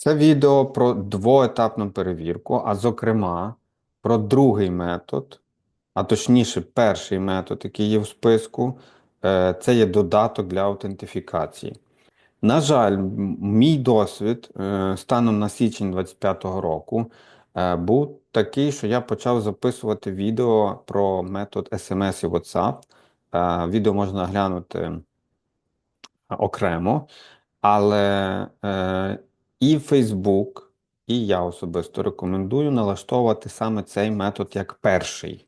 Це відео про двоетапну перевірку, а зокрема про другий метод, а точніше, перший метод, який є в списку, е, це є додаток для аутентифікації. На жаль, мій досвід е, станом на січень 25-го року е, був такий, що я почав записувати відео про метод SMS і WhatsApp. Відео можна глянути окремо. Але і Facebook, і я особисто рекомендую налаштовувати саме цей метод як перший.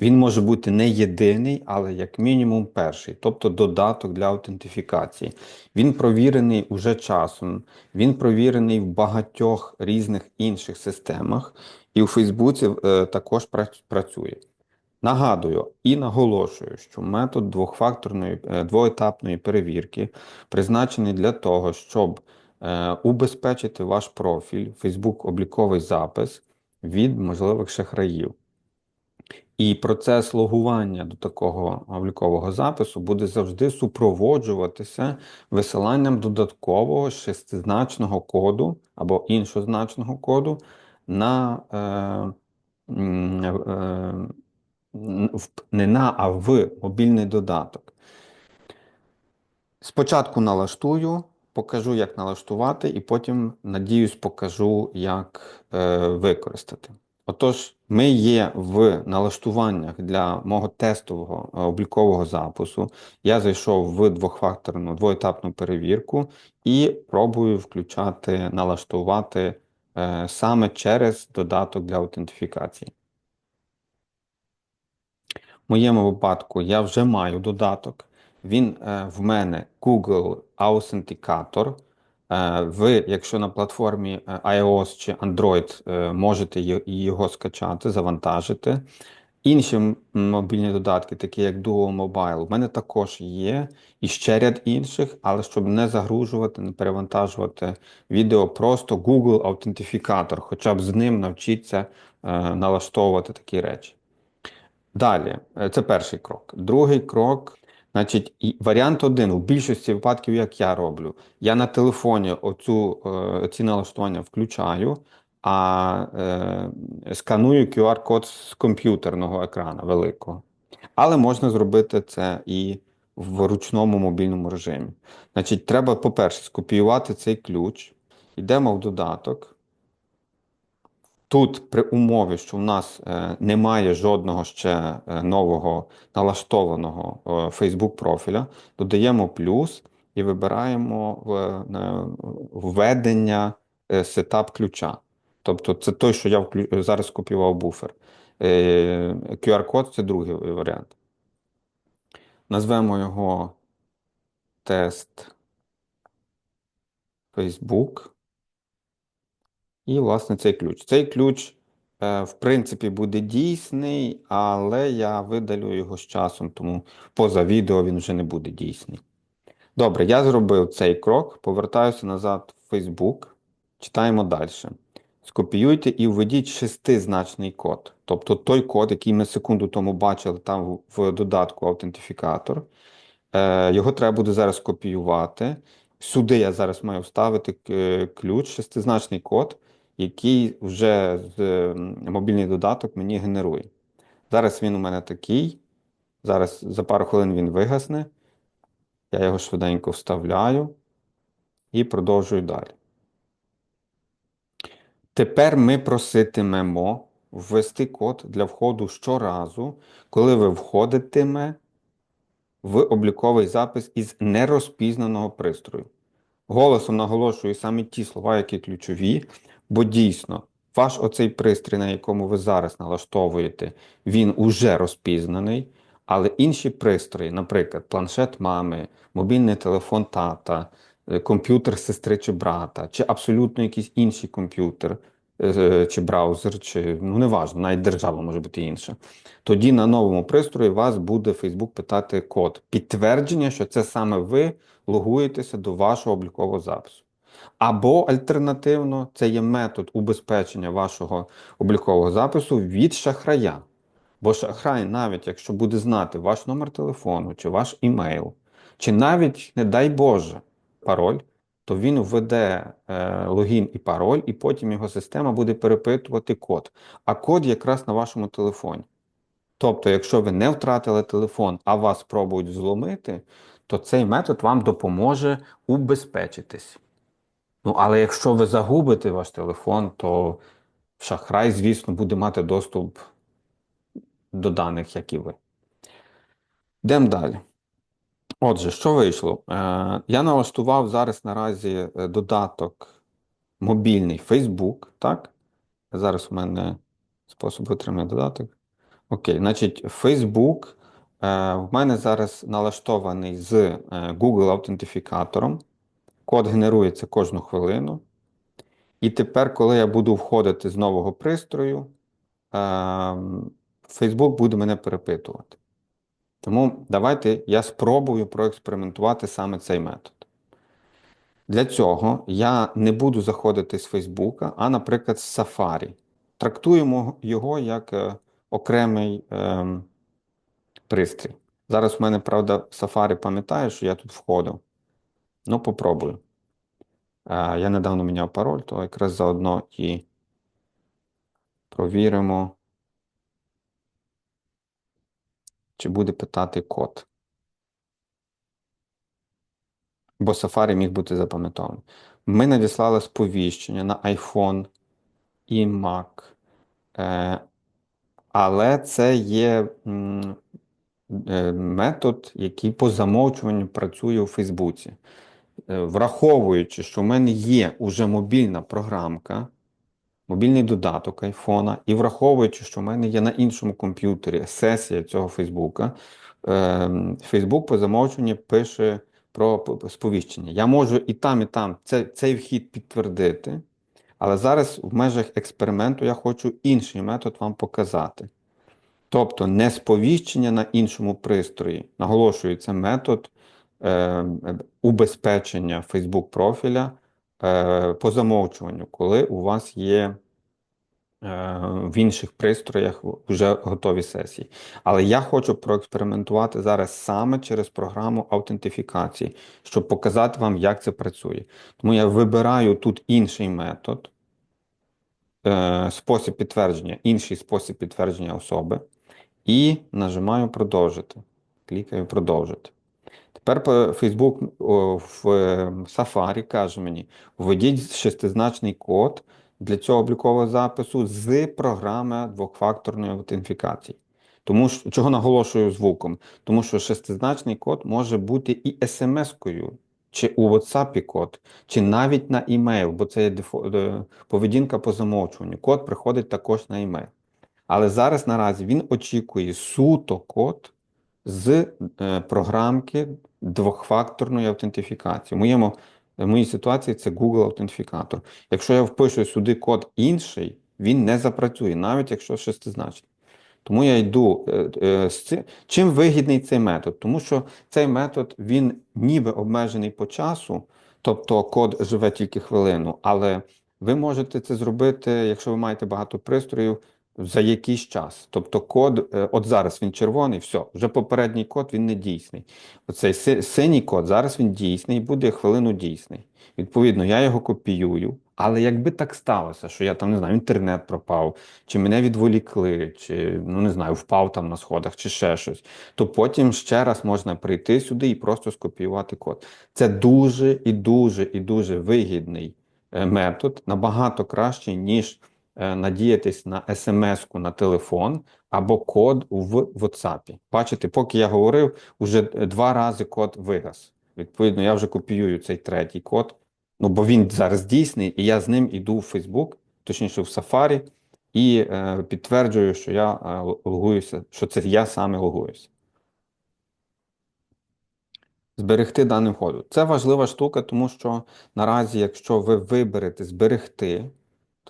Він може бути не єдиний, але як мінімум перший, тобто додаток для аутентифікації. Він провірений уже часом, він провірений в багатьох різних інших системах, і у Фейсбуці е, також працює. Нагадую і наголошую, що метод двохфакторної е, двоетапної перевірки призначений для того, щоб убезпечити ваш профіль, Facebook обліковий запис від можливих шахраїв. І процес логування до такого облікового запису буде завжди супроводжуватися висиланням додаткового шестизначного коду або іншозначного коду на е, е, не на, а в мобільний додаток. Спочатку налаштую, покажу, як налаштувати, і потім, надіюсь, покажу, як е, використати. Отож, ми є в налаштуваннях для мого тестового е, облікового запису. Я зайшов в двохфакторну двоетапну перевірку і пробую включати, налаштувати е, саме через додаток для аутентифікації. В моєму випадку я вже маю додаток. Він е, в мене Google Authenticator. Е, ви, якщо на платформі е, iOS чи Android, е, можете його скачати, завантажити. Інші мобільні додатки, такі як Duo Mobile, в мене також є, і ще ряд інших, але щоб не загружувати, не перевантажувати відео, просто Google Authenticator, хоча б з ним навчіться налаштовувати такі речі. Далі, це перший крок. Другий крок, значить, варіант один, у більшості випадків, як я роблю, я на телефоні оцю, е, ці налаштування включаю, а е, сканую QR-код з комп'ютерного екрана великого. Але можна зробити це і в ручному мобільному режимі. Значить, треба, по-перше, скопіювати цей ключ. Йдемо в додаток. Тут при умові, що в нас е, немає жодного ще е, нового налаштованого е, Facebook профіля, додаємо плюс і вибираємо введення сетап ключа. Тобто це той, що я зараз скопіював буфер. QR-код це другий варіант. Назвемо його тест Facebook. І, власне, цей ключ. Цей ключ, е, в принципі, буде дійсний, але я видалю його з часом, тому поза відео він вже не буде дійсний. Добре, я зробив цей крок, повертаюся назад в Facebook, читаємо далі. Скопіюйте і введіть шестизначний код. Тобто той код, який ми секунду тому бачили там в- додатку аутентифікатор. Е, Його треба буде зараз копіювати. Сюди я зараз маю вставити е, ключ, шестизначний код, який вже мобільний додаток мені генерує. Зараз він у мене такий. Зараз за пару хвилин він вигасне. Я його швиденько вставляю і продовжую далі. Тепер ми проситимемо ввести код для входу щоразу, коли ви входитиме в обліковий запис із нерозпізнаного пристрою. Голосом наголошую саме ті слова, які ключові, бо дійсно ваш оцей пристрій, на якому ви зараз налаштовуєте, він уже розпізнаний, але інші пристрої, наприклад, планшет мами, мобільний телефон тата, е, комп'ютер сестри чи брата, чи абсолютно якийсь інший комп'ютер, е, чи браузер, чи ну неважно, навіть держава може бути інша. Тоді на новому пристрої вас буде Facebook питати код підтвердження, що це саме ви логуєтеся до вашого облікового запису. Або альтернативно, це є метод убезпечення вашого облікового запису від шахрая. Бо шахрай, навіть якщо буде знати ваш номер телефону, чи ваш імейл, чи навіть, не дай Боже, пароль, то він введе е, логін і пароль, і потім його система буде перепитувати код. А код якраз на вашому телефоні. Тобто, якщо ви не втратили телефон, а вас пробують взломити, то цей метод вам допоможе убезпечитись. Ну, але якщо ви загубите ваш телефон, то шахрай, звісно, буде мати доступ до даних, як і ви. Йдемо далі. Отже, що вийшло? Е, я налаштував зараз наразі е, додаток мобільний Facebook, так? Зараз у мене спосіб отримати додаток. Окей, значить, Facebook е, в мене зараз налаштований з е, Google аутентифікатором. Код генерується кожну хвилину. І тепер, коли я буду входити з нового пристрою, е, Facebook буде мене перепитувати. Тому давайте я спробую проекспериментувати саме цей метод. Для цього я не буду заходити з Фейсбука, а, наприклад, з Safari. Трактуємо його як е, окремий е, пристрій. Зараз в мене, правда, Safari пам'ятає, що я тут входив. Ну, попробую. Я недавно міняв пароль, то якраз заодно і провіримо, чи буде питати код. Бо Safari міг бути запам'ятований. Ми надіслали сповіщення на iPhone і Mac. Е, але це є е, метод, який по замовчуванню працює у Фейсбуці. Е, враховуючи, що в мене є уже мобільна програмка, мобільний додаток айфона, і враховуючи, що в мене є на іншому комп'ютері сесія цього Фейсбука, е, Фейсбук по замовчуванню пише про сповіщення. Я можу і там, і там цей вхід підтвердити, але зараз в межах експерименту я хочу інший метод вам показати. Тобто не сповіщення на іншому пристрої. Наголошую, це метод убезпечення Facebook профіля е, по замовчуванню, коли у вас є е, в інших пристроях вже готові сесії. Але я хочу проекспериментувати зараз саме через програму аутентифікації, щоб показати вам, як це працює. Тому я вибираю тут інший метод, е, спосіб підтвердження, інший спосіб підтвердження особи. І нажимаю продовжити. Клікаю продовжити. Тепер Facebook в е, Safari каже мені: введіть шестизначний код для цього облікового запису з програми двохфакторної аутентифікації. Тому що чого наголошую звуком? Тому що шестизначний код може бути і смс-кою, чи у WhatsApp код, чи навіть на імейл, бо це є е, поведінка по замовчуванню. Код приходить також на імейл. Але зараз наразі він очікує суто код з е, програмки двохфакторної аутентифікації. В моєму, в моїй ситуації це Google аутентифікатор. Якщо я впишу сюди код інший, він не запрацює, навіть якщо шестизначний. Тому я йду е, е, з цим. Чим вигідний цей метод? Тому що цей метод він ніби обмежений по часу, тобто код живе тільки хвилину, але ви можете це зробити, якщо ви маєте багато пристроїв, за якийсь час. Тобто код, е, от зараз він червоний, все, вже попередній код він не дійсний. Оцей синій код зараз він дійсний буде хвилину дійсний. Відповідно, я його копіюю. Але якби так сталося, що я там не знаю, інтернет пропав, чи мене відволікли, чи ну не знаю, впав там на сходах, чи ще щось, то потім ще раз можна прийти сюди і просто скопіювати код. Це дуже і дуже і дуже вигідний е, метод, набагато кращий, ніж надіятись на смс-ку на телефон або код в WhatsApp. Бачите, поки я говорив, уже два рази код вигас. Відповідно, я вже копіюю цей третій код. Ну, бо він зараз дійсний, і я з ним іду в Facebook, точніше в Safari, і е, підтверджую, що я е, логуюся, що це я саме логуюся. Зберегти даним входу. Це важлива штука, тому що наразі, якщо ви виберете зберегти,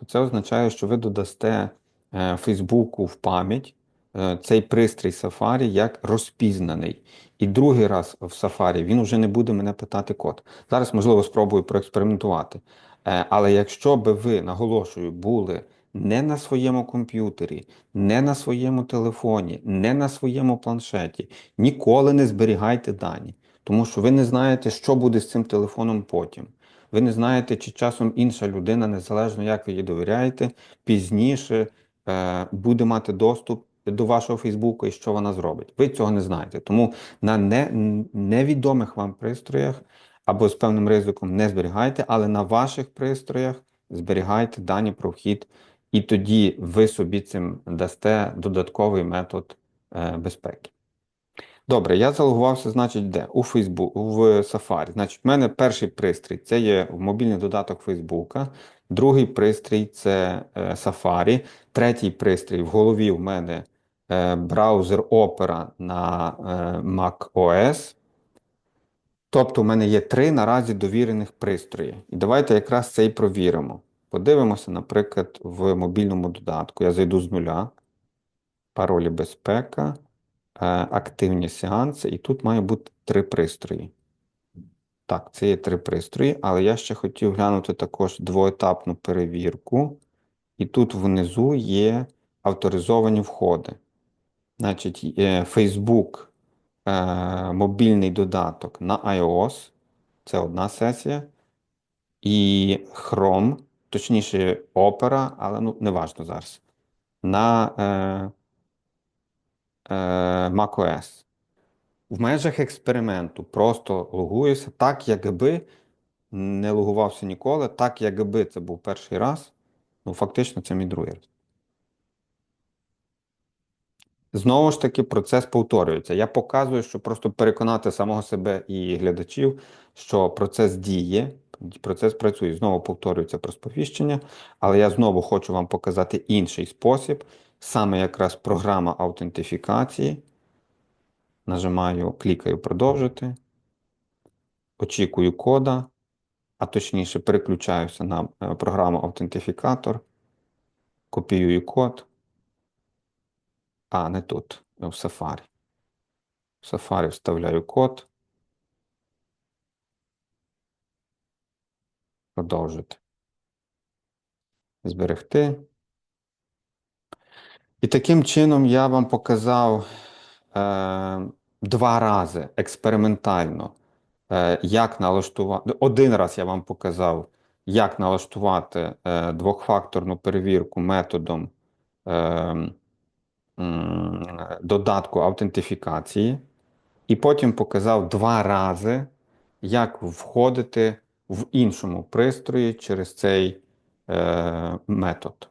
то це означає, що ви додасте е, Фейсбуку в пам'ять е, цей пристрій Safari як розпізнаний. І другий раз в Safari він вже не буде мене питати код. Зараз, можливо, спробую проекспериментувати. Е, але якщо би ви, наголошую, були не на своєму комп'ютері, не на своєму телефоні, не на своєму планшеті, ніколи не зберігайте дані, тому що ви не знаєте, що буде з цим телефоном потім. Ви не знаєте, чи часом інша людина, незалежно як ви їй довіряєте, пізніше е, буде мати доступ до вашого Фейсбуку і що вона зробить. Ви цього не знаєте. Тому на не, невідомих вам пристроях або з певним ризиком не зберігайте, але на ваших пристроях зберігайте дані про вхід, і тоді ви собі цим дасте додатковий метод е, безпеки. Добре, я залогувався, значить, де? У Facebook, в Safari. Значить, в мене перший пристрій це є мобільний додаток Фейсбука, другий пристрій це е, Safari, третій пристрій в голові в мене е, браузер Opera на е, Mac OS. Тобто, в мене є три наразі довірених пристрої. І давайте якраз це і провіримо. Подивимося, наприклад, в мобільному додатку. Я зайду з нуля, паролі безпека. Е, активні сеанси, і тут має бути три пристрої. Так, це є три пристрої, але я ще хотів глянути також двоетапну перевірку. І тут внизу є авторизовані входи. Значить, Facebook е, мобільний додаток на iOS. Це одна сесія. І Chrome, точніше, Opera, але ну, важно зараз. На е, Е, macOS. В межах експерименту просто логуюся так, якби не логувався ніколи, так, якби це був перший раз. Ну, фактично, це мій другий раз. Знову ж таки, процес повторюється. Я показую, що просто переконати самого себе і глядачів, що процес діє, процес працює. Знову повторюється про сповіщення, але я знову хочу вам показати інший спосіб, саме якраз програма аутентифікації. Нажимаю, клікаю продовжити. Очікую кода, а точніше, переключаюся на е, програму Аутентифікатор, копіюю код. А, не тут, в Safari. В Safari вставляю код. Продовжити. Зберегти. І таким чином я вам показав е, два рази експериментально, е, як налаштувати. Один раз я вам показав, як налаштувати е, двохфакторну перевірку методом е, додатку аутентифікації, і потім показав два рази, як входити в іншому пристрої через цей е, метод.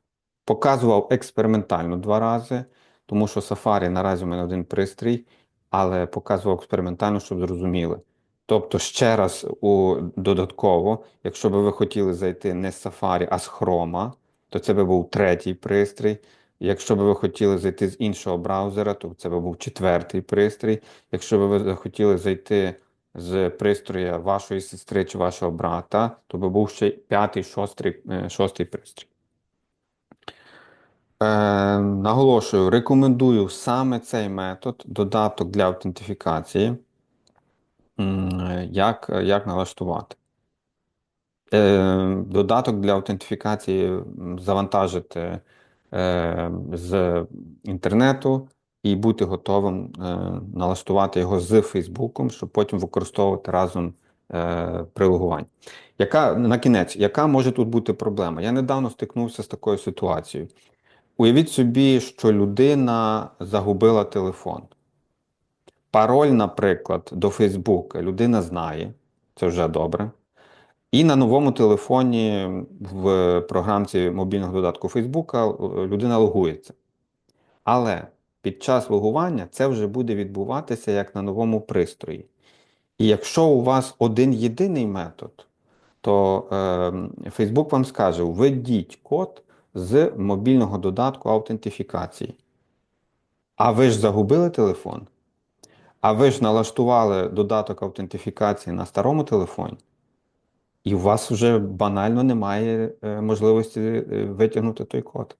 Показував експериментально два рази, тому що Safari наразі у мене один пристрій, але показував експериментально, щоб зрозуміли. Тобто, ще раз у додатково, якщо б ви хотіли зайти не з Safari, а з Chrome, то це би був третій пристрій. Якщо б ви хотіли зайти з іншого браузера, то це би був четвертий пристрій. Якщо б ви хотіли зайти з пристроя вашої сестри чи вашого брата, то би був ще п'ятий, шостий, е, шостий пристрій. Е, Наголошую, рекомендую саме цей метод, додаток для аутентифікації, як як налаштувати. Е, Додаток для аутентифікації завантажити е, з інтернету і бути готовим налаштувати його з Фейсбуком, щоб потім використовувати разом е, при логуванні. Яка на кінець, яка може тут бути проблема? Я недавно стикнувся з такою ситуацією. Уявіть собі, що людина загубила телефон. Пароль, наприклад, до Фейсбука людина знає, це вже добре. І на новому телефоні в програмці мобільного додатку Фейсбука людина логується. Але під час логування це вже буде відбуватися як на новому пристрої. І якщо у вас один єдиний метод, то е, вам скаже: введіть код з мобільного додатку аутентифікації. А ви ж загубили телефон? А ви ж налаштували додаток аутентифікації на старому телефоні, і у вас вже банально немає е, можливості е, витягнути той код.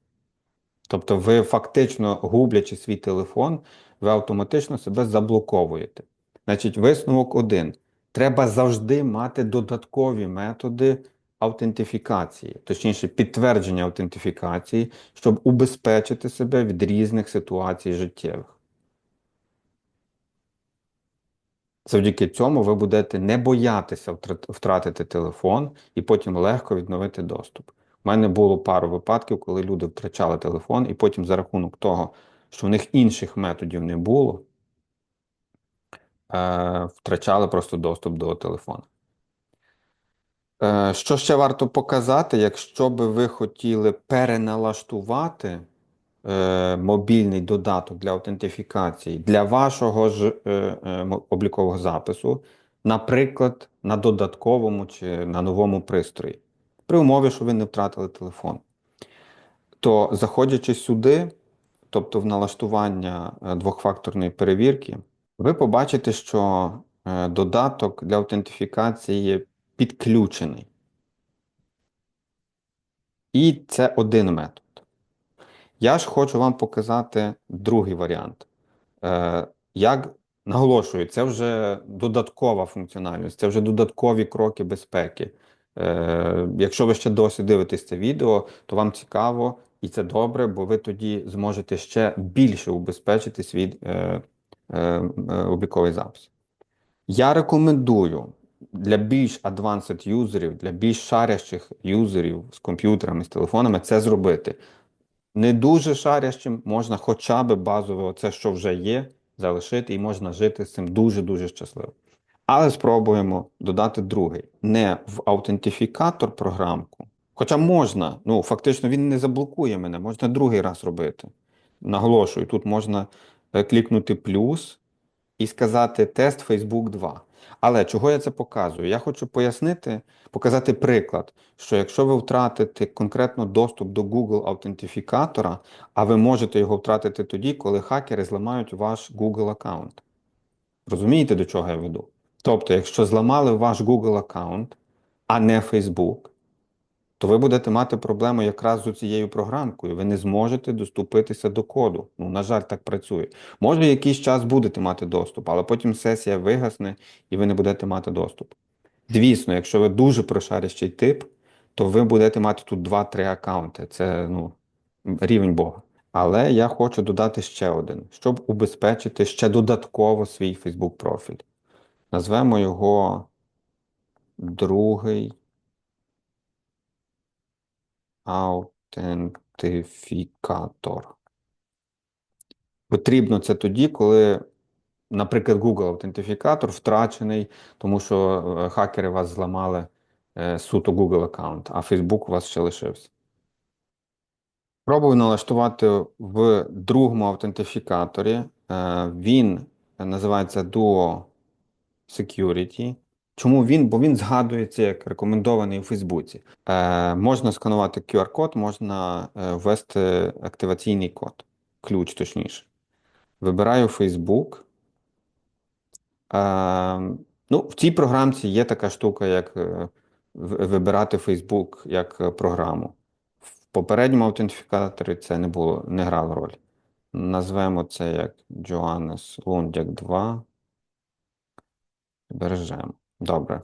Тобто, ви фактично, гублячи свій телефон, ви автоматично себе заблоковуєте. Значить, висновок один. Треба завжди мати додаткові методи аутентифікації, точніше, підтвердження аутентифікації, щоб убезпечити себе від різних ситуацій життєвих. Завдяки цьому ви будете не боятися втратити телефон і потім легко відновити доступ. У мене було пару випадків, коли люди втрачали телефон, і потім за рахунок того, що в них інших методів не було, е, втрачали просто доступ до телефону. Е, Що ще варто показати, якщо би ви хотіли переналаштувати е, мобільний додаток для аутентифікації для вашого ж е, облікового запису, наприклад, на додатковому чи на новому пристрої, при умові, що ви не втратили телефон, то заходячи сюди, тобто в налаштування двохфакторної перевірки, ви побачите, що додаток для аутентифікації підключений. І це один метод. Я ж хочу вам показати другий варіант. Е, Як наголошую, це вже додаткова функціональність, це вже додаткові кроки безпеки. Е, Якщо ви ще досі дивитесь це відео, то вам цікаво і це добре, бо ви тоді зможете ще більше убезпечити свій е, е, е, запис. Я рекомендую для більш advanced юзерів, для більш шарящих юзерів з комп'ютерами, з телефонами це зробити. Не дуже шарящим можна хоча б базово це, що вже є, залишити, і можна жити з цим дуже-дуже щасливо. Але спробуємо додати другий. Не в аутентифікатор програмку. Хоча можна, ну фактично він не заблокує мене, можна другий раз робити. Наголошую, тут можна е, клікнути плюс і сказати тест Facebook 2. Але чого я це показую? Я хочу пояснити, показати приклад, що якщо ви втратите конкретно доступ до Google аутентифікатора, а ви можете його втратити тоді, коли хакери зламають ваш Google аккаунт. Розумієте, до чого я веду? Тобто, якщо зламали ваш Google аккаунт, а не Facebook, то ви будете мати проблему якраз з цією програмкою. Ви не зможете доступитися до коду. Ну, на жаль, так працює. Може, якийсь час будете мати доступ, але потім сесія вигасне і ви не будете мати доступ. Звісно, якщо ви дуже прошарящий тип, то ви будете мати тут 2-3 аккаунти. Це ну, рівень Бога. Але я хочу додати ще один, щоб убезпечити ще додатково свій Facebook профіль. Назвемо його другий аутентифікатор. Потрібно це тоді, коли, наприклад, Google аутентифікатор втрачений, тому що е, хакери вас зламали е, суто Google аккаунт, а Facebook у вас ще лишився. Пробую налаштувати в другому аутентифікаторі. Е, Він називається Duo Security. Чому він? Бо він згадується як рекомендований у Фейсбуці. Е, можна сканувати QR-код, можна е, ввести активаційний код, ключ точніше. Вибираю Facebook. Е, ну, в цій програмці є така штука, як е, вибирати Facebook як е, програму. В попередньому аутентифікаторі це не було, не грало роль. Назвемо це як Johannes Lundyak 2. Бережемо. Добре.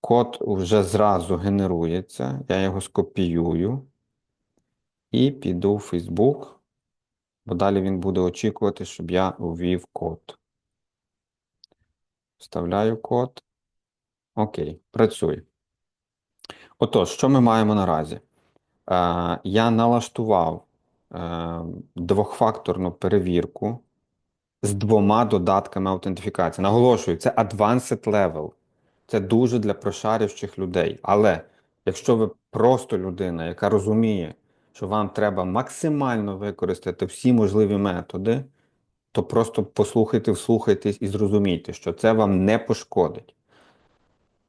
Код вже зразу генерується. Я його скопіюю і піду в Facebook, бо далі він буде очікувати, щоб я ввів код. Вставляю код. Окей, працює. Отож, що ми маємо наразі? Е, я налаштував е, двохфакторну перевірку з двома додатками аутентифікації. Наголошую, це advanced level. Це дуже для прошарюючих людей. Але якщо ви просто людина, яка розуміє, що вам треба максимально використати всі можливі методи, то просто послухайте, вслухайтесь і зрозумійте, що це вам не пошкодить.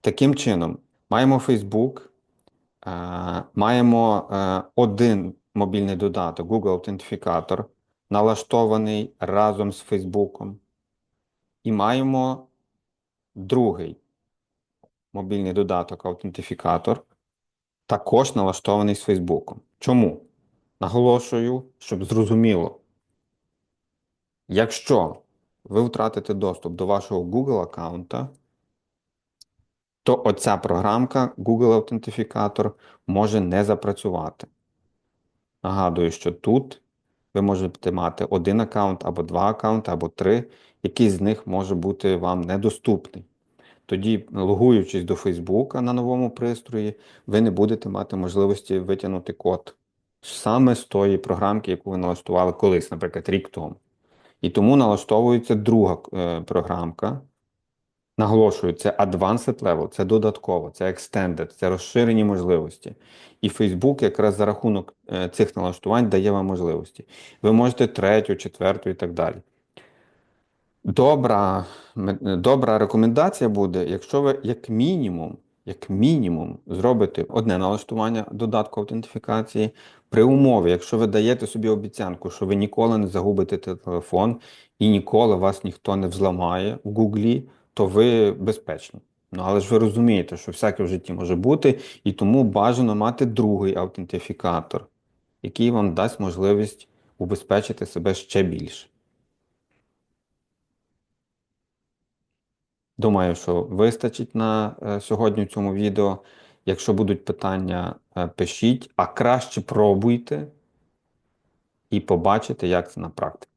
Таким чином, маємо Facebook, е, маємо е, один мобільний додаток Google Аутентифікатор, налаштований разом з Facebook. І маємо другий мобільний додаток Аутентифікатор, також налаштований з Фейсбуком. Чому? Наголошую, щоб зрозуміло. Якщо ви втратите доступ до вашого Google аккаунта, то оця програмка Google Аутентифікатор може не запрацювати. Нагадую, що тут Ви можете мати один аккаунт або два аккаунти, або три, який з них може бути вам недоступний. Тоді, логуючись до Фейсбука на новому пристрої, ви не будете мати можливості витягнути код саме з тої програмки, яку ви налаштували колись, наприклад, рік тому. І тому налаштовується друга е, програмка. Наголошую, це Advanced Level, це додатково, це Extended, це розширені можливості. І Facebook якраз за рахунок е, цих налаштувань дає вам можливості. Ви можете третю, четверту і так далі. Добра, добра рекомендація буде, якщо ви як мінімум, як мінімум зробите одне налаштування додатку аутентифікації, при умові, якщо ви даєте собі обіцянку, що ви ніколи не загубите телефон і ніколи вас ніхто не взламає в Гуглі, то ви безпечні. Ну, але ж ви розумієте, що всяке в житті може бути, і тому бажано мати другий аутентифікатор, який вам дасть можливість убезпечити себе ще більше. Думаю, що вистачить на е, сьогодні в цьому відео. Якщо будуть питання, е, пишіть, а краще пробуйте і побачите, як це на практиці.